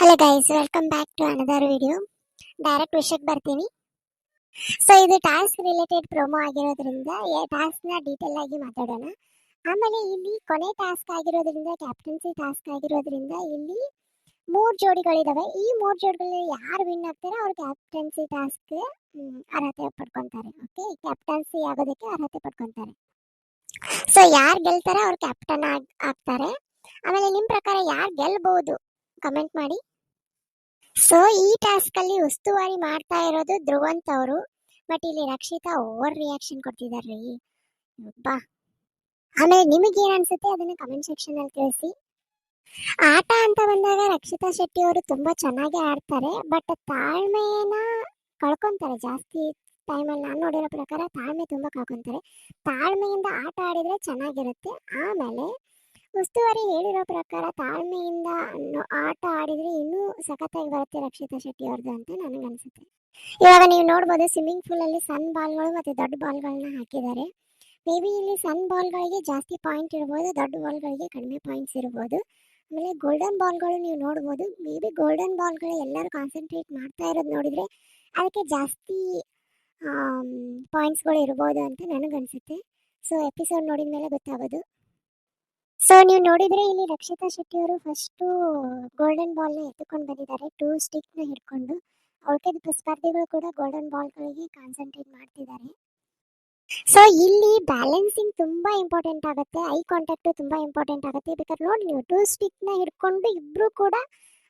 Hello guys welcome back to another video direct ವಿಷಯಕ್ಕೆ ಬರ್ತೀನಿ. So ಇದು ಟಾಸ್ಕ್ ರಿಲೇಟೆಡ್ ಪ್ರೊಮೋ ಆಗಿರೋದ್ರಿಂದ ಟಾಸ್ಕ್ನ ಡೀಟೇಲ್ ಆಗಿ ಮಾತಾಡೋಣ. ಆಮೇಲೆ ಇಲ್ಲಿ ಕೊನೆ ಟಾಸ್ಕ್ ಆಗಿರೋದ್ರಿಂದ ಕ್ಯಾಪ್ಟನ್ಸಿ ಟಾಸ್ಕ್ ಆಗಿರೋದ್ರಿಂದ ಇಲ್ಲಿ ಮೂರು ಜೋಡಿಗಳಿದಾವೆ. ಈ ಮೂರು ಜೋಡಿಗಳಲ್ಲಿ ಯಾರು ವಿನ್ ಆಗ್ತಾರೆ ಅವ್ರು ಕ್ಯಾಪ್ಟನ್ಸಿ ಟಾಸ್ಕ್ಗೆ ಅರ್ಹತೆ ಪಡ್ಕೊತಾರೆ. ಓಕೆ ಕ್ಯಾಪ್ಟನ್ಸಿ ಆಗೋದಕ್ಕೆ ಅರ್ಹತೆ ಪಡ್ಕೊತಾರೆ. ಸೊ ಯಾರು ಗೆಲ್ತಾರೆ ಅವ್ರು ಕ್ಯಾಪ್ಟನ್ ಆಗಿ, ಆಗ್ತಾರೆ. ಆಮೇಲೆ ನಿಮ್ಮ ಪ್ರಕಾರ ಯಾರು ಗೆಲ್ಬಹುದು ಕಮೆಂಟ್ ಮಾಡಿ. ಸೊ ಈ ಟಾಸ್ಕ್ ಅಲ್ಲಿ ಉಸ್ತುವಾರಿ ಮಾಡ್ತಾ ಇರೋದು ಧ್ರುವಂತ್ ಅವರು. ಬಟ್ ಇಲ್ಲಿ ರಕ್ಷಿತಾ ಓವರ್ ರಿಯಾಕ್ಷನ್ ಕೊಡ್ತಿದಾರ್ರಿ ಬಾ. ಆಮೇಲೆ ನಿಮಗೆ ಏನ್ ಅನ್ಸುತ್ತೆ ಅದನ್ನ ಕಮೆಂಟ್ ಸೆಕ್ಷನ್ ಅಲ್ಲಿ ತಿಳಿಸಿ. ಆಟ ಅಂತ ಬಂದಾಗ ರಕ್ಷಿತಾ ಶೆಟ್ಟಿ ಅವರು ತುಂಬಾ ಚೆನ್ನಾಗಿ ಆಡ್ತಾರೆ. ಬಟ್ ತಾಳ್ಮೆನ ಕಳ್ಕೊಂತಾರೆ. ಜಾಸ್ತಿ ಟೈಮಲ್ಲಿ ನಾನು ನೋಡಿರೋ ಪ್ರಕಾರ ತಾಳ್ಮೆ ತುಂಬಾ ಕಳ್ಕೊಂತಾರೆ. ತಾಳ್ಮೆಯಿಂದ ಆಟ ಆಡಿದ್ರೆ ಚೆನ್ನಾಗಿರುತ್ತೆ. ಆಮೇಲೆ ಉಸ್ತುವಾರಿ ಹೇಳಿರೋ ಪ್ರಕಾರ ತಾಳ್ಮೆಯಿಂದ ಅನ್ನೋ ಆಟ ಆಡಿದ್ರೆ ಇನ್ನೂ ಸಖತ್ತಾಗಿ ಬರುತ್ತೆ ರಕ್ಷಿತಾ ಶೆಟ್ಟಿ ಅವ್ರದ್ದು ಅಂತ ನನಗನ್ಸುತ್ತೆ ಇವಾಗ ನೀವು ನೋಡ್ಬೋದು ಸ್ವಿಮ್ಮಿಂಗ್ ಪೂಲ್ ಅಲ್ಲಿ ಸಣ್ಣ ಬಾಲ್ಗಳು ಮತ್ತೆ ದೊಡ್ಡ ಬಾಲ್ಗಳನ್ನ ಹಾಕಿದ್ದಾರೆ. ಮೇ ಬಿ ಇಲ್ಲಿ ಸಣ್ಣ ಬಾಲ್ಗಳಿಗೆ ಜಾಸ್ತಿ ಪಾಯಿಂಟ್ ಇರ್ಬೋದು, ದೊಡ್ಡ ಬಾಲ್ಗಳಿಗೆ ಕಡಿಮೆ ಪಾಯಿಂಟ್ಸ್ ಇರ್ಬೋದು. ಆಮೇಲೆ ಗೋಲ್ಡನ್ ಬಾಲ್ಗಳು ನೀವು ನೋಡ್ಬೋದು ಮೇ ಬಿ ಗೋಲ್ಡನ್ ಬಾಲ್ಗಳು ಎಲ್ಲರೂ ಕಾನ್ಸಂಟ್ರೇಟ್ ಮಾಡ್ತಾ ಇರೋದು ನೋಡಿದ್ರೆ ಅದಕ್ಕೆ ಜಾಸ್ತಿ ಪಾಯಿಂಟ್ಸ್ಗಳು ಇರ್ಬೋದು ಅಂತ ನನಗನ್ಸುತ್ತೆ ಸೊ ಎಪಿಸೋಡ್ ನೋಡಿದ ಮೇಲೆ ಗೊತ್ತಾಗೋದು. ಸೊ ನೀವು ನೋಡಿದ್ರೆ ಇಲ್ಲಿ ರಕ್ಷಿತಾ ಶೆಟ್ಟಿ ಅವರು ಫಸ್ಟು ಗೋಲ್ಡನ್ ಬಾಲ್ನ ಎತ್ತುಕೊಂಡು ಬಂದಿದ್ದಾರೆ. ಟೂ ಸ್ಟಿಕ್ನ ಹಿಡ್ಕೊಂಡು. ಉಳ್ಕೆದ ಸ್ಪರ್ಧಿಗಳು ಕೂಡ ಗೋಲ್ಡನ್ ಬಾಲ್ಗಳಿಗೆ ಕಾನ್ಸಂಟ್ರೇಟ್ ಮಾಡ್ತಿದ್ದಾರೆ. ಸೊ ಇಲ್ಲಿ ಬ್ಯಾಲೆನ್ಸಿಂಗ್ ತುಂಬಾ ಇಂಪಾರ್ಟೆಂಟ್ ಆಗುತ್ತೆ. ಐ ಕಾಂಟ್ಯಾಕ್ಟ್ ತುಂಬಾ ಇಂಪಾರ್ಟೆಂಟ್ ಆಗುತ್ತೆ. ಬೇಕಾದ್ರೆ ನೋಡಿ ನೀವು ಟೂ ಸ್ಟಿಕ್ನ ಹಿಡ್ಕೊಂಡು ಇಬ್ರು ಕೂಡ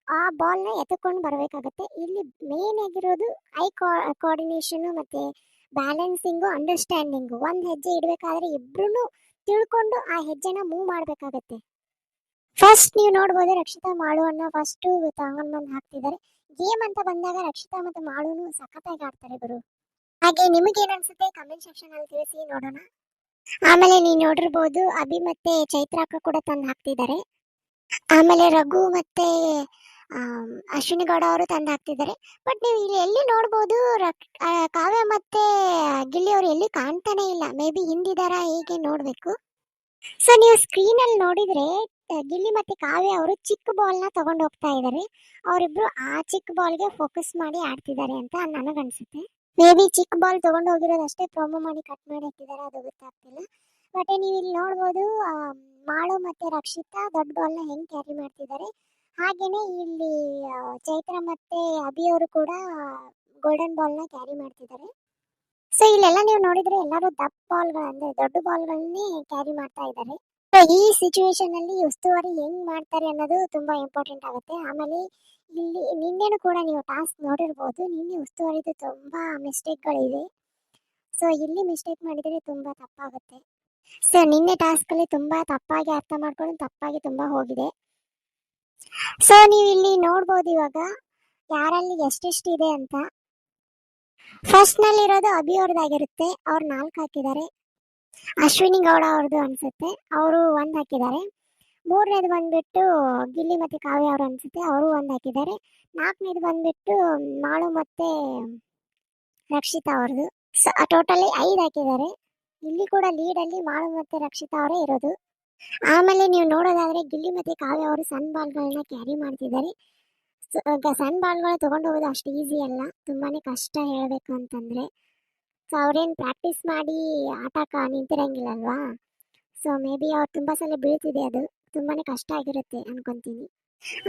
ಆ ಬಾಲ್ನ ಎತ್ತುಕೊಂಡು ಬರಬೇಕಾಗುತ್ತೆ. ಇಲ್ಲಿ ಮೇನ್ ಆಗಿರೋದು ಐ ಕೋಆರ್ಡಿನೇಷನ್ ಮತ್ತೆ ಬ್ಯಾಲೆನ್ಸಿಂಗು ಅಂಡರ್ಸ್ಟ್ಯಾಂಡಿಂಗು ಒಂದು ಹೆಜ್ಜೆ ಇಡಬೇಕಾದ್ರೆ ಇಬ್ರು ತಿಳ್ಕೊಂಡು ಆ ಹೆಜ್ಜೆನ ಮೂವ್ ಮಾಡಬೇಕಾಗತ್ತೆ. ಫಸ್ಟ್ ನೀವು ನೋಡ್ಬೋದು ರಕ್ಷಿತಾ ಮಾಳುವನ್ನ ಫಸ್ಟ್ ತಗೊಂಡ್ ಬಂದು ಹಾಕ್ತಿದ್ದಾರೆ. ಗೇಮ್ ಅಂತ ಬಂದಾಗ ರಕ್ಷಿತಾ ಮತ್ತೆ ಮಾಳುನು ಸಖತ್ತಾಗಿ ಆಡ್ತಾರೆ ಗುರು. ಹಾಗೆ ನಿಮಗೆ ಏನ್ ಅನ್ಸುತ್ತೆ? ಕಮೆಂಟ್ ಸೆಕ್ಷನ್ ಅಲ್ಲಿ ತಿಳಿಸಿ ನೋಡೋಣ. ಆಮೇಲೆ ನೀವು ನೋಡಿರ್ಬೋದು ಅಭಿ ಮತ್ತೆ ಚೈತ್ರಾಕ ಕೂಡ ತಂದು ಹಾಕ್ತಿದ್ದಾರೆ. ಆಮೇಲೆ ರಘು ಮತ್ತೆ ಅಶ್ವಿನಿ ಗೌಡ ಅವರು ತಂದು ಹಾಕ್ತಿದ್ದಾರೆ. ಬಟ್ ನೀವು ಇಲ್ಲಿ ಎಲ್ಲಿ ನೋಡ್ಬೋದು ಕಾವ್ಯ ಮತ್ತೆ ಗಿಲ್ಲಿ ಅವರು ಎಲ್ಲಿ ಕಾಣ್ತಾನೆ ಇಲ್ಲ. ಮೇ ಬಿ ಹಿಂದಿದಾರ ಹೇಗೆ ನೋಡ್ಬೇಕು. ಸೊ ನೀವು ಸ್ಕ್ರೀನ್ ಅಲ್ಲಿ ನೋಡಿದ್ರೆ ಗಿಲ್ಲಿ ಮತ್ತೆ ಕಾವ್ಯ ಅವರು ಚಿಕ್ಕ ಬಾಲ್ನ ತಗೊಂಡು ಹೋಗ್ತಾ ಇದ್ದಾರೆ ಅವರಿಬ್ರು ಆ ಚಿಕ್ಕ ಬಾಲ್ಗೆ ಫೋಕಸ್ ಮಾಡಿ ಆಡ್ತಿದ್ದಾರೆ ಅಂತ ನನಗನ್ಸುತ್ತೆ ಮೇ ಬಿ ಚಿಕ್ಕ ಬಾಲ್ ತಗೊಂಡು ಹೋಗಿರೋದು ಅಷ್ಟೇ ಪ್ರೊಮೋ ಮಾಡಿ ಕಟ್ ಮಾಡಿ ಹಾಕಿದ್ದಾರೆ ಅದು ಗೊತ್ತಾಗ್ತಿಲ್ಲ. ಬಟ್ ನೀವು ಇಲ್ಲಿ ನೋಡ್ಬೋದು ಮಾಳು ಮತ್ತೆ ರಕ್ಷಿತಾ ದೊಡ್ಡ ಬಾಲ್ನ ಹೆಂಗ್ ಕ್ಯಾರಿ ಮಾಡ್ತಿದ್ದಾರೆ. ಹಾಗೇನೆ ಇಲ್ಲಿ ಚೈತ್ರ ಮತ್ತೆ ಅಭಿ ಅವರು ಕೂಡ ಗೋಲ್ಡನ್ ಬಾಲ್ನ ಕ್ಯಾರಿ ಮಾಡ್ತಿದ್ದಾರೆ. ಸೊ ಇಲ್ಲೆಲ್ಲ ನೀವು ನೋಡಿದ್ರೆ ಎಲ್ಲರೂ ದಪ್ಪ ಬಾಲ್ ಅಂದ್ರೆ ದೊಡ್ಡ ಬಾಲ್ ಗಳನ್ನೇ ಕ್ಯಾರಿ ಮಾಡ್ತಾ ಇದ್ದಾರೆ. ಸೊ ಈ ಸಿಚುವೇಶನ್ ಅಲ್ಲಿ ಉಸ್ತುವಾರಿ ಹೆಂಗ್ ಮಾಡ್ತಾರೆ ಅನ್ನೋದು ತುಂಬಾ ಇಂಪಾರ್ಟೆಂಟ್ ಆಗುತ್ತೆ. ಆಮೇಲೆ ಇಲ್ಲಿ ನಿನ್ನೆನೂ ಕೂಡ ನೀವು ಟಾಸ್ಕ್ ನೋಡಿರ್ಬೋದು, ನಿನ್ನೆ ಉಸ್ತುವಾರಿದು ತುಂಬಾ ಮಿಸ್ಟೇಕ್ ಗಳಿವೆ. ಸೊ ಇಲ್ಲಿ ಮಿಸ್ಟೇಕ್ ಮಾಡಿದ್ರೆ ತುಂಬಾ ತಪ್ಪಾಗುತ್ತೆ. ಸೊ ನಿನ್ನೆ ಟಾಸ್ಕ್ ಅಲ್ಲಿ ತುಂಬಾ ತಪ್ಪಾಗಿ ಅರ್ಥ ಮಾಡ್ಕೊಂಡು ತಪ್ಪಾಗಿ ತುಂಬಾ ಹೋಗಿದೆ. ಸೊ ನೀವು ಇಲ್ಲಿ ನೋಡ್ಬೋದು ಇವಾಗ ಯಾರಲ್ಲಿ ಎಷ್ಟೆಷ್ಟು ಇದೆ ಅಂತ. ಫಸ್ಟ್ನಲ್ಲಿ ಇರೋದು ಅಭಿ ಅವ್ರದ್ದಾಗಿರುತ್ತೆ. ಅವ್ರು ನಾಲ್ಕು ಹಾಕಿದ್ದಾರೆ. ಅಶ್ವಿನಿ ಗೌಡ ಅವ್ರದ್ದು ಅನ್ಸುತ್ತೆ. ಅವರು ಒಂದ್ ಹಾಕಿದ್ದಾರೆ. ಮೂರನೇದು ಬಂದ್ಬಿಟ್ಟು ಗಿಲ್ಲಿ ಮತ್ತೆ ಕಾವ್ಯ ಅವರು ಅನ್ಸುತ್ತೆ. ಅವರು ಒಂದ್ ಹಾಕಿದ್ದಾರೆ. ನಾಲ್ಕನೇದು ಬಂದ್ಬಿಟ್ಟು ಮಾಳು ಮತ್ತೆ ರಕ್ಷಿತಾ ಅವ್ರದ್ದು ಟೋಟಲಿ ಐದು ಹಾಕಿದ್ದಾರೆ. ಇಲ್ಲಿ ಕೂಡ ಲೀಡ್ ಅಲ್ಲಿ ಮಾಳು ಮತ್ತೆ ರಕ್ಷಿತಾ ಅವರೇ ಇರೋದು. ಆಮೇಲೆ ನೀವು ನೋಡೋದಾದ್ರೆ ಗಿಲ್ಲಿ ಮತ್ತೆ ಕಾವ್ಯ ಅವರು ಸಣ್ಣ ಬಾಲ್ಗಳನ್ನ ಕ್ಯಾರಿ ಮಾಡ್ತಿದ್ದಾರೆ. ಸಣ್ಣ ಬಾಲ್ಗಳು ತಗೊಂಡು ಹೋಗೋದು ಅಷ್ಟು ಈಸಿ ಅಲ್ಲ. ತುಂಬಾನೇ ಕಷ್ಟ ಹೇಳಬೇಕು ಅಂತಂದ್ರೆ. ಸೊ ಅವ್ರೇನು ಪ್ರಾಕ್ಟೀಸ್ ಮಾಡಿ ಆಟಕ್ಕೆ ನಿಂತಿರಂಗಿಲ್ಲ ಅಲ್ವಾ ಸೊ ಮೇ ಬಿ ಅವ್ರು ತುಂಬಾ ಸಲ ಬೀಳ್ತಿದೆ ಅದು. ತುಂಬಾನೇ ಕಷ್ಟ ಆಗಿರುತ್ತೆ ಅನ್ಕೊಂತೀನಿ.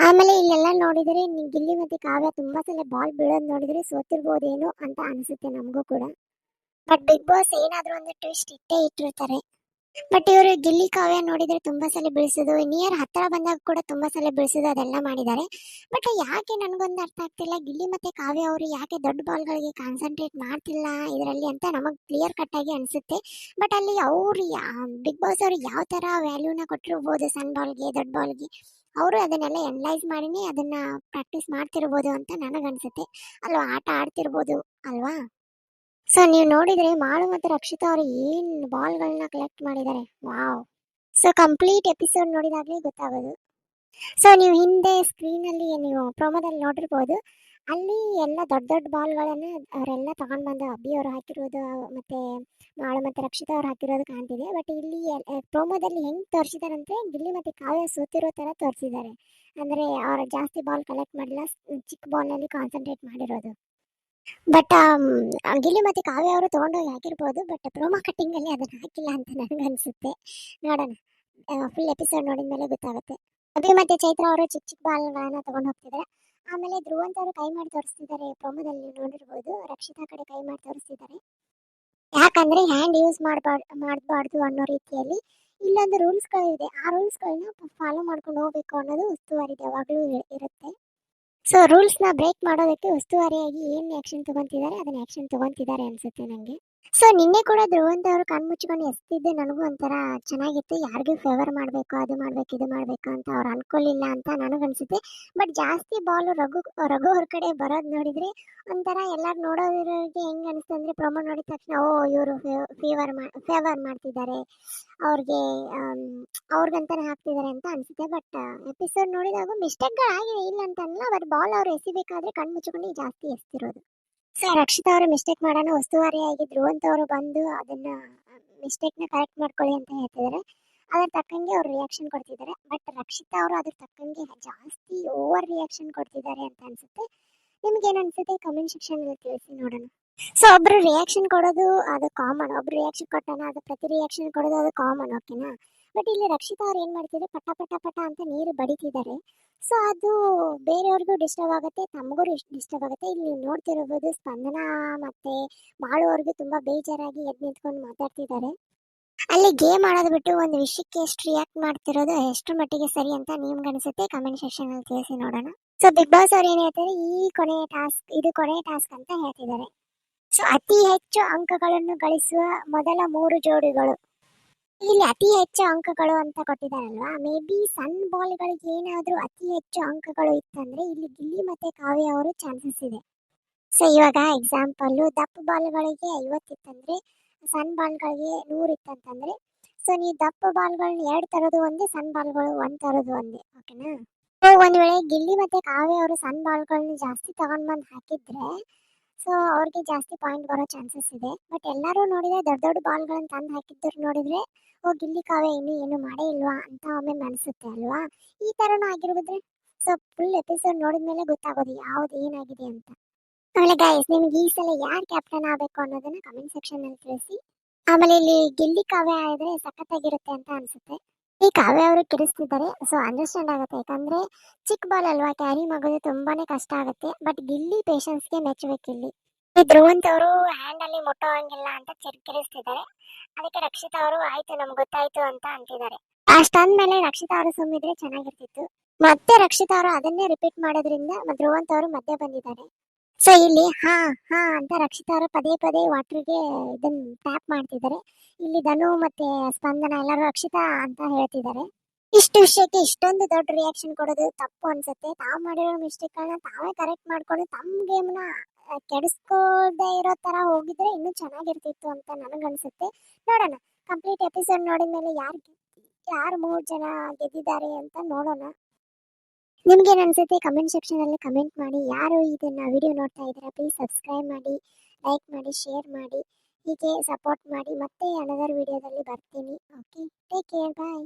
ಆಮೇಲೆ ಇಲ್ಲೆಲ್ಲ ನೋಡಿದರೆ ಗಿಲ್ಲಿ ಮತ್ತೆ ಕಾವ್ಯ ತುಂಬಾ ಸಲ ಬಾಲ್ ಬೀಳೋದು ನೋಡಿದ್ರೆ ಸೋತಿರ್ಬೋದೇನೋ ಅಂತ ಅನಿಸುತ್ತೆ ನಮಗೂ ಕೂಡ. ಬಟ್ ಬಿಗ್ ಬಾಸ್ ಏನಾದರೂ ಒಂದು ಟ್ವಿಸ್ಟ್ ಇಟ್ಟೇ ಇಟ್ಟಿರ್ತಾರೆ. ಬಟ್ ಇವರು ಗಿಲ್ಲಿ ಕಾವ್ಯ ನೋಡಿದ್ರೆ ತುಂಬಾ ಸಲ ಬೀಳ್ಸೋದು ನಿಯರ್ ಹತ್ರ ಬಂದಾಗ ಕೂಡ ತುಂಬಾ ಸಲ ಬೀಳ್ಸೋದು ಅದೆಲ್ಲ ಮಾಡಿದ್ದಾರೆ. ಬಟ್ ಯಾಕೆ ನನಗೊಂದು ಅರ್ಥ ಆಗ್ತಿಲ್ಲ, ಗಿಲ್ಲಿ ಮತ್ತೆ ಕಾವ್ಯ ಅವರು ಯಾಕೆ ದೊಡ್ಡ ಬಾಲ್ಗಳಿಗೆ ಕಾನ್ಸಂಟ್ರೇಟ್ ಮಾಡ್ತಿಲ್ಲ ಇದರಲ್ಲಿ ಅಂತ ನಮಗೆ ಕ್ಲಿಯರ್ ಕಟ್ ಆಗಿ ಅನ್ಸುತ್ತೆ. ಬಟ್ ಅಲ್ಲಿ ಅವ್ರು ಬಿಗ್ ಬಾಸ್ ಅವರು ಯಾವ ತರ ವ್ಯಾಲ್ಯೂನ ಕೊಟ್ಟಿರ್ಬೋದು ಸಣ್ಣ ಬಾಲ್ಗೆ ದೊಡ್ಡ ಬಾಲ್ಗೆ ಅವರು ಅದನ್ನೆಲ್ಲ ಎನಲೈಸ್ ಮಾಡಿನೇ ಅದನ್ನ ಪ್ರಾಕ್ಟೀಸ್ ಮಾಡ್ತಿರ್ಬೋದು ಅಂತ ನನಗನ್ಸುತ್ತೆ. ಅಲ್ವಾ, ಆಟ ಆಡ್ತಿರ್ಬೋದು, ಅಲ್ವಾ? ಸೊ ನೀವು ನೋಡಿದ್ರೆ ಮಾಳು ಮತ್ತು ರಕ್ಷಿತಾ ಅವರು ಏನ್ ಬಾಲ್ಗಳನ್ನ ಕಲೆಕ್ಟ್ ಮಾಡಿದ್ದಾರೆ ವಾವ್. ಸೊ ಕಂಪ್ಲೀಟ್ ಎಪಿಸೋಡ್ ನೋಡಿದಾಗಲೇ ಗೊತ್ತಾಗೋದು. ಸೊ ನೀವು ಹಿಂದೆ ಸ್ಕ್ರೀನ್ ಅಲ್ಲಿ ನೀವು ಪ್ರೋಮೋದಲ್ಲಿ ನೋಡಿರ್ಬೋದು. ಅಲ್ಲಿ ಎಲ್ಲ ದೊಡ್ಡ ದೊಡ್ಡ ಬಾಲ್ಗಳನ್ನು ಅವರೆಲ್ಲ ತಗೊಂಡ್ ಬಂದು ಅಬ್ಬಿ ಅವರು ಹಾಕಿರೋದು, ಮತ್ತೆ ಮಾಳು ಮತ್ತು ರಕ್ಷಿತಾ ಅವ್ರು ಹಾಕಿರೋದು ಕಾಣ್ತಿದೆ. ಬಟ್ ಇಲ್ಲಿ ಪ್ರೋಮೋದಲ್ಲಿ ಹೆಂಗ್ ಅಂದರೆ ಗಿಲ್ಲಿ ಮತ್ತು ಕಾವ್ಯ ಸೋತಿರೋ ತರ ತೋರಿಸಿದ್ದಾರೆ. ಅಂದ್ರೆ ಅವರು ಜಾಸ್ತಿ ಬಾಲ್ ಕಲೆಕ್ಟ್ ಮಾಡಿಲ್ಲ ಚಿಕ್ಕ ಬಾಲ್ನಲ್ಲಿ ಕಾನ್ಸಂಟ್ರೇಟ್ ಮಾಡಿರೋದು. ಬಟ್ ಗಿಲ್ಲಿ ಮತ್ತೆ ಕಾವ್ಯ ಅವರು ತಗೊಂಡೋಗಿ ಹಾಕಿರ್ಬೋದು ಬಟ್ ಪ್ರೋಮೋ ಕಟ್ಟಿಂಗ್ ಅಲ್ಲಿ ಅದನ್ನ ಹಾಕಿಲ್ಲ ಅಂತ ನನಗೆ ಅನ್ಸುತ್ತೆ. ನೋಡೋಣ. ಫುಲ್ ಎಪಿಸೋಡ್ ನೋಡಿದ ಮೇಲೆ ಗೊತ್ತಾಗುತ್ತೆ. ಅಭಿ ಮತ್ತೆ ಚೈತ್ರ ಅವರು ಚಿಕ್ಕ ಚಿಕ್ಕ ಬಾಲ್ಗಳನ್ನ ತಗೊಂಡು ಹೋಗ್ತಿದ್ದಾರೆ ಆಮೇಲೆ ಧ್ರುವಂತ್ ಅವರು ಕೈ ಮಾಡಿ ತೋರಿಸ್ತಿದ್ದಾರೆ ಪ್ರೋಮೋದಲ್ಲಿ ನೋಡಿರ್ಬೋದು. ರಕ್ಷಿತಾ ಕಡೆ ಕೈ ಮಾಡಿ ತೋರಿಸ್ತಿದ್ದಾರೆ ಯಾಕಂದ್ರೆ ಹ್ಯಾಂಡ್ ಯೂಸ್ ಮಾಡಬಾರ್ದು ಮಾಡಬಾರ್ದು ಅನ್ನೋ ರೀತಿಯಲ್ಲಿ ಇಲ್ಲೊಂದು ರೂಲ್ಸ್ಗಳಿದೆ ಆ ರೂಲ್ಸ್ಗಳನ್ನ ಫಾಲೋ ಮಾಡ್ಕೊಂಡು ಹೋಗ್ಬೇಕು ಅನ್ನೋದು ಉಸ್ತುವಾರಿ ಯಾವಾಗಲೂ ಇರುತ್ತೆ. ಸೊ ರೂಲ್ಸ್ನ ಬ್ರೇಕ್ ಮಾಡೋದಕ್ಕೆ ಉಸ್ತುವಾರಿಯಾಗಿ ಏನು ಆ್ಯಕ್ಷನ್ ತಗೊಂತಿದ್ದಾರೆ? ಅದನ್ನು ಆ್ಯಕ್ಷನ್ ತಗೊಂತಿದ್ದಾರೆ ಅನ್ಸುತ್ತೆ ನನಗೆ ಸೊ, ನಿನ್ನೆ ಕೂಡ ಧ್ರುವಂತ ಅವರು ಕಣ್ಣು ಮುಚ್ಕೊಂಡು ಎಸ್ತಿದ್ದೆ. ನನಗೂ ಒಂಥರ ಚೆನ್ನಾಗಿತ್ತು. ಯಾರಿಗೂ ಫೇವರ್ ಮಾಡಬೇಕು, ಅದು ಮಾಡಬೇಕು, ಇದು ಮಾಡಬೇಕು ಅಂತ ಅವ್ರು ಅನ್ಕೊಳ್ಳಿಲ್ಲ ಅಂತ ನನಗನ್ಸುತ್ತೆ ಬಟ್ ಜಾಸ್ತಿ ಬಾಲ್ ರಘು ರಘು ಅವ್ರ ಕಡೆ ಬರೋದು ನೋಡಿದ್ರೆ ಒಂಥರ ಎಲ್ಲರೂ ನೋಡೋದ್ರಿಗೆ ಹೆಂಗ್ ಅನಿಸ್ತು ಅಂದ್ರೆ ಪ್ರೊಮೋ ನೋಡಿದ ತಕ್ಷಣ, ಓ, ಇವರು ಫೇವರ್ ಫೇವರ್ ಮಾಡ್ತಿದ್ದಾರೆ. ಅವ್ರಿಗೆ ಅವ್ರಿಗಂತಾನೆ ಹಾಕ್ತಿದ್ದಾರೆ ಅಂತ ಅನ್ಸುತ್ತೆ. ಬಟ್ ಎಪಿಸೋಡ್ ನೋಡಿದಾಗ ಮಿಸ್ಟೇಕ್ಗಳಾಗಿದೆ ಇಲ್ಲ ಅಂತ ಅನ್ನಲ್ಲ ಬಟ್ ಬಾಲ್ ಅವ್ರು ಎಸಿಬೇಕಾದ್ರೆ ಕಣ್ಣು ಮುಚ್ಕೊಂಡು ಜಾಸ್ತಿ ಎಸ್ತಿರೋದು. ರಕ್ಷಿತಾ ಅವರು ಮಿಸ್ಟೇಕ್ ಮಾಡೋಣ ಆಗಿದ್ರು ಅಂತ ಅವರು ಬಂದು ಅದನ್ನ ಮಿಸ್ಟೇಕ್ನ ಕರೆಕ್ಟ್ ಮಾಡ್ಕೊಳ್ಳಿ ಅಂತ ಹೇಳ್ತಿದ್ದಾರೆ ಅದ್ರ ತಕ್ಕಂಗೆ ಅವ್ರು ರಿಯಾಕ್ಷನ್ ಕೊಡ್ತಿದ್ದಾರೆ ಬಟ್ ರಕ್ಷಿತಾ ಅವರು ಅದ್ರ ತಕ್ಕಂಗೆ ಜಾಸ್ತಿ ಓವರ್ ರಿಯಾಕ್ಷನ್ ಕೊಡ್ತಿದ್ದಾರೆ ಅಂತ ಅನ್ಸುತ್ತೆ. ನಿಮ್ಗೆ ಏನ್ ಅನ್ಸುತ್ತೆ? ಕಮೆಂಟ್ ಸೆಕ್ಷನ್ ಅಲ್ಲಿ ತಿಳಿಸಿ ನೋಡೋಣ. ಸೊ ಒಬ್ರು ರಿಯಾಕ್ಷನ್ ಕೊಡೋದು ಅದು ಕಾಮನ್ ಒಬ್ರು ರಿಯಾಕ್ಷನ್ ಕೊಟ್ಟಾನ, ಅದು ಪ್ರತಿ ರಿಯಾಕ್ಷನ್ ಕೊಡೋದು ಅದು ಕಾಮನ್ ಓಕೆನಾ ಬಟ್ ಇಲ್ಲಿ ರಕ್ಷಿತಾ ಅವ್ರು ಏನ್ ಮಾಡ್ತಿದ್ದಾರೆ ಪಟ ಪಟ ಪಟ ಅಂತ ನೀರು ಬಡಿತಿದ್ದಾರೆ. ಸೊ ಅದು ಬೇರೆಯವ್ರಿಗೂ ಡಿಸ್ಟರ್ಬ್ ಆಗುತ್ತೆ ತಮಗೂ ಡಿಸ್ಟರ್ಬ್ ಆಗುತ್ತೆ. ಇಲ್ಲಿ ನೀವು ನೋಡ್ತಿರ್ಬೋದು ಸ್ಪಂದನ ಮತ್ತೆ ಮಾಡುವವ್ರಿಗೂ ತುಂಬಾ ಬೇಜಾರಾಗಿ ಎದ್ದು ನಿಂತ್ಕೊಂಡು ಮಾತಾಡ್ತಿದ್ದಾರೆ. ಅಲ್ಲಿ ಗೇಮ್ ಆಡೋದು ಬಿಟ್ಟು ಒಂದು ವಿಷಯಕ್ಕೆ ಎಷ್ಟು ರಿಯಾಕ್ಟ್ ಮಾಡ್ತಿರೋದು ಎಷ್ಟು ಮಟ್ಟಿಗೆ ಸರಿ ಅಂತ ನಿಮ್ಗೆ ಅನಿಸುತ್ತೆ? ಕಮೆಂಟ್ ಸೆಕ್ಷನ್ ಅಲ್ಲಿ ತಿಳಿಸಿ ನೋಡೋಣ. ಸೊ ಬಿಗ್ ಬಾಸ್ ಅವ್ರು ಏನ್ ಹೇಳ್ತಾರೆ? ಈ ಕೊನೆಯ ಟಾಸ್ಕ್ ಇದು ಕೊನೆಯ ಟಾಸ್ಕ್ ಅಂತ ಹೇಳ್ತಿದ್ದಾರೆ. ಸೊ ಅತಿ ಹೆಚ್ಚು ಅಂಕಗಳನ್ನು ಗಳಿಸುವ ಮೊದಲ ಮೂರು ಜೋಡಿಗಳು. ಇಲ್ಲಿ ಅತಿ ಹೆಚ್ಚು ಅಂಕಗಳು ಅಂತ ಕೊಟ್ಟಿದ್ದಾರಲ್ವಾ? ಮೇ ಬಿ ಸಣ್ಣ ಬಾಲ್ಗಳಿಗೆ ಏನಾದ್ರೂ ಅತಿ ಹೆಚ್ಚು ಅಂಕಗಳು ಇತ್ತಂದ್ರೆ ಇಲ್ಲಿ ಗಿಲ್ಲಿ ಮತ್ತೆ ಕಾವ್ಯ ಅವರು ಚಾನ್ಸಸ್ ಇದೆ. ಸೊ ಇವಾಗ ಎಕ್ಸಾಂಪಲ್ಲು ದಪ್ಪ ಬಾಲ್ಗಳಿಗೆ ಸನ್ ಸಣ್ಣ ಬಾಲ್ಗಳಿಗೆ ನೂರು ಇತ್ತಂತಂದ್ರೆ ಸೊ ನೀವು ದಪ್ಪ ಬಾಲ್ಗಳನ್ನ ಎರಡು ತರೋದು ಒಂದೇ ಸಣ್ಣ ಬಾಲ್ಗಳು ಒಂದ್ ತರೋದು ಒಂದೇ ಓಕೆನಾ ಸೊ ಒಂದ್ ವೇಳೆ ಗಿಲ್ಲಿ ಮತ್ತೆ ಕಾವ್ಯ ಅವರು ಸಣ್ಣ ಬಾಲ್ಗಳನ್ನ ಜಾಸ್ತಿ ತಗೊಂಡ್ ಬಂದ್ ಹಾಕಿದ್ರೆ ಸೊ ಅವ್ರಿಗೆ ಜಾಸ್ತಿ ಪಾಯಿಂಟ್ ಬರೋ ಚಾನ್ಸಸ್ ಇದೆ. ಬಟ್ ಎಲ್ಲರೂ ನೋಡಿದ್ರೆ ದೊಡ್ಡ ದೊಡ್ಡ ಬಾಲ್ಗಳನ್ನು ತಂದು ಹಾಕಿದ್ರು ನೋಡಿದ್ರೆ, ಓ, ಗಿಲ್ಲಿ ಕಾವೇ ಇನ್ನು ಏನು ಮಾಡೇ ಇಲ್ವಾ ಅಂತ ಒಮ್ಮೆ ಅನ್ಸುತ್ತೆ ಅಲ್ವಾ? ಈ ಥರನೂ ಆಗಿರ್ಬೋದ್ರೆ ಸೊ ಫುಲ್ ಎಪಿಸೋಡ್ ನೋಡಿದ್ಮೇಲೆ ಗೊತ್ತಾಗೋದು ಯಾವ್ದು ಏನಾಗಿದೆ ಅಂತ. ಆಮೇಲೆ ಗೈಸ್ ನಿಮ್ಗೆ ಈ ಸಲ ಯಾರು ಕ್ಯಾಪ್ಟನ್ ಆಗಬೇಕು ಅನ್ನೋದನ್ನ ಕಮೆಂಟ್ ಸೆಕ್ಷನ್ ಅಲ್ಲಿ ತಿಳಿಸಿ. ಆಮೇಲೆ ಇಲ್ಲಿ ಗಿಲ್ಲಿ ಕಾವೇ ಆದ್ರೆ ಸಖತ್ತಾಗಿರುತ್ತೆ ಅಂತ ಅನ್ಸುತ್ತೆ. ಈ ಕಾವ್ಯ ಅವರು ಕಿರಿಸ್ತಿದ್ದಾರೆ. ಸೊ ಅಂಡರ್ಸ್ಟ್ಯಾಂಡ್ ಆಗುತ್ತೆ. ಯಾಕಂದ್ರೆ ಚಿಕ್ಕ ಬಾಲ್ ಅಲ್ವಾ? ಕ್ಯಾರಿ ಮಾಡೋದು ತುಂಬಾನೇ ಕಷ್ಟ ಆಗುತ್ತೆ. ಬಟ್ ಗಿಲ್ಲಿ ಪೇಷನ್ಸ್ಗೆ ಮೆಚ್ಚಬೇಕು ಇಲ್ಲಿ. ಈ ಧ್ರುವಂತ ಅವರು ಹ್ಯಾಂಡ್ ಅಲ್ಲಿ ಮುಟ್ಟೋ ಹಂಗಿಲ್ಲ ಅಂತ ಕಿರಿಸ್ತಿದ್ದಾರೆ. ಅದಕ್ಕೆ ರಕ್ಷಿತಾ ಅವರು, ಆಯ್ತು, ನಮ್ಗೆ ಗೊತ್ತಾಯ್ತು ಅಂತ ಅಂತಿದ್ದಾರೆ. ಅಷ್ಟಾದ್ಮೇಲೆ ರಕ್ಷಿತಾ ಅವರು ಸುಮ್ಮಿದ್ರೆ ಚೆನ್ನಾಗಿರ್ತಿತ್ತು. ಮತ್ತೆ ರಕ್ಷಿತಾ ಅವರು ಅದನ್ನೇ ರಿಪೀಟ್ ಮಾಡೋದ್ರಿಂದ ಧ್ರುವಂತ್ ಅವರು ಮಧ್ಯೆ ಬಂದಿದ್ದಾರೆ. ಸೊ ಇಲ್ಲಿ ಹಾ ಹಾ ಅಂತ ರಕ್ಷಿತ ಅವರು ಪದೇ ಪದೇ ವಾಟ್ರಿಗೆ ಇದನ್ನ ಟ್ಯಾಪ್ ಮಾಡ್ತಿದ್ದಾರೆ. ಇಲ್ಲಿ ಧನು ಮತ್ತೆ ಸ್ಪಂದನ ಎಲ್ಲರೂ ರಕ್ಷಿತಾ ಅಂತ ಹೇಳ್ತಿದ್ದಾರೆ. ಇಷ್ಟು ವಿಷಯಕ್ಕೆ ಇಷ್ಟೊಂದು ದೊಡ್ಡ ರಿಯಾಕ್ಷನ್ ಕೊಡೋದು ತಪ್ಪು ಅನ್ಸುತ್ತೆ. ತಾವು ಮಾಡಿರೋ ಮಿಸ್ಟೇಕ್ಗಳನ್ನ ತಾವೇ ಕರೆಕ್ಟ್ ಮಾಡ್ಕೊಂಡು ತಮ್ಮ ಗೇಮ್ನ ಕೆಡಿಸ್ಕೊಳ್ದೇ ಇರೋ ತರ ಹೋಗಿದ್ರೆ ಇನ್ನೂ ಚೆನ್ನಾಗಿರ್ತಿತ್ತು ಅಂತ ನನಗನ್ಸುತ್ತೆ ನೋಡೋಣ ಕಂಪ್ಲೀಟ್ ಎಪಿಸೋಡ್ ನೋಡಿದ ಮೇಲೆ ಯಾರು ಯಾರು ಮೂರು ಜನ ಗೆದ್ದಿದ್ದಾರೆ ಅಂತ ನೋಡೋಣ. ನಿಮ್ಗೇನು ಅನ್ಸುತ್ತೆ ಕಮೆಂಟ್ ಸೆಕ್ಷನ್ ಅಲ್ಲಿ ಕಮೆಂಟ್ ಮಾಡಿ. ಯಾರು ಇದನ್ನ ವಿಡಿಯೋ ನೋಡ್ತಾ ಇದ್ದೀರಾ ಪ್ಲೀಸ್ ಸಬ್ಸ್ಕ್ರೈಬ್ ಮಾಡಿ ಲೈಕ್ ಮಾಡಿ ಶೇರ್ ಮಾಡಿ, ಹೀಗೆ ಸಪೋರ್ಟ್ ಮಾಡಿ. ಮತ್ತೆ ಅನದರ್ ವಿಡಿಯೋದಲ್ಲಿ ಬರ್ತೀನಿ. Okay take care bye